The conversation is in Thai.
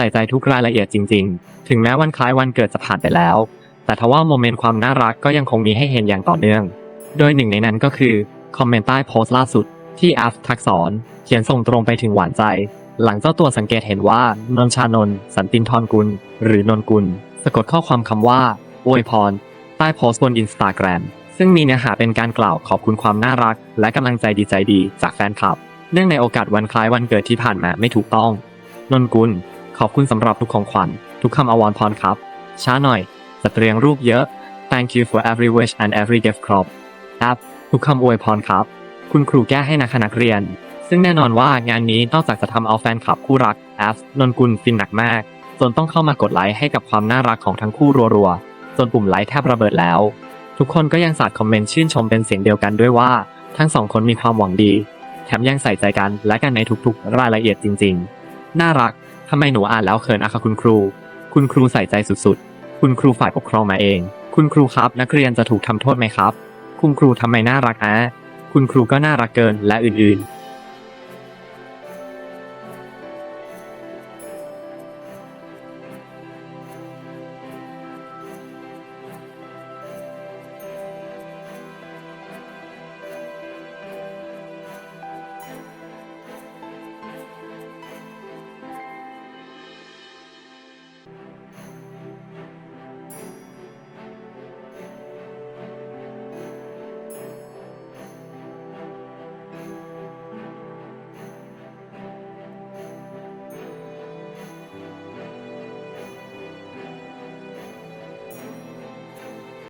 ส่ใจทุกรายละเอียดจริง ๆ ถึงแม้วันคล้ายวันเกิดจะผ่านไปแล้ว แต่ทว่าโมเมนต์ความน่ารักก็ยังคงมีให้เห็นอย่างต่อเนื่อง โดยหนึ่งในนั้นก็คือคอมเมนต์ใต้โพสต์ล่าสุดที่อัฟทักษรเขียนส่งตรงไปถึงหวานใจ หลังเจ้าตัวสังเกตเห็นว่านนชานนท์สันตินทรกุล หรือนนกุล สะกดข้อความคำว่าอวยพร ใต้โพสต์บนอินสตาแกรมซึ่งมีเนื้อหาเป็นการกล่าวขอบคุณความน่ารัก และกำลังใจดีใจดีจากแฟนคลับ เนื่องในโอกาสวันคล้ายวันเกิดที่ผ่านมาไม่ถูกต้อง นนกุล ขอบคุณสำหรับทุกของขวัญ ทุกคำอวยพรครับ ช้าหน่อยจัดเรียงรูปเยอะ Thank you for every wish and every gift ครับครับทุกคำอวยพรครับ คุณครูแก้ให้นักนักเรียน ซึ่งแน่นอนว่างานนี้นอกจากจะทำเอาแฟนคลับคู่รักแอฟนนกุลฟินหนักมากจนต้องเข้ามากดไลค์ให้กับความน่ารักของทั้งคู่รัวๆ จนปุ่มไลค์แทบระเบิดแล้ว ทุกคนก็ยังสาดคอมเมนต์ชื่นชมเป็นเสียงเดียวกันด้วยว่า ทั้งสองคนมีความหวังดี แถมยังใส่ใจกันและกันในทุกๆ รายละเอียดจริงๆ น่ารัก ทำไมหนูอ่านแล้วเขินอะคะคุณครู คุณครูใส่ใจสุดๆ คุณครูฝ่ายปกครองมาเอง คุณครูครับ นักเรียนจะถูกทำโทษไหมครับ คุณครูทำไมน่ารักอะคุณครูก็น่ารักเกินและอื่นๆ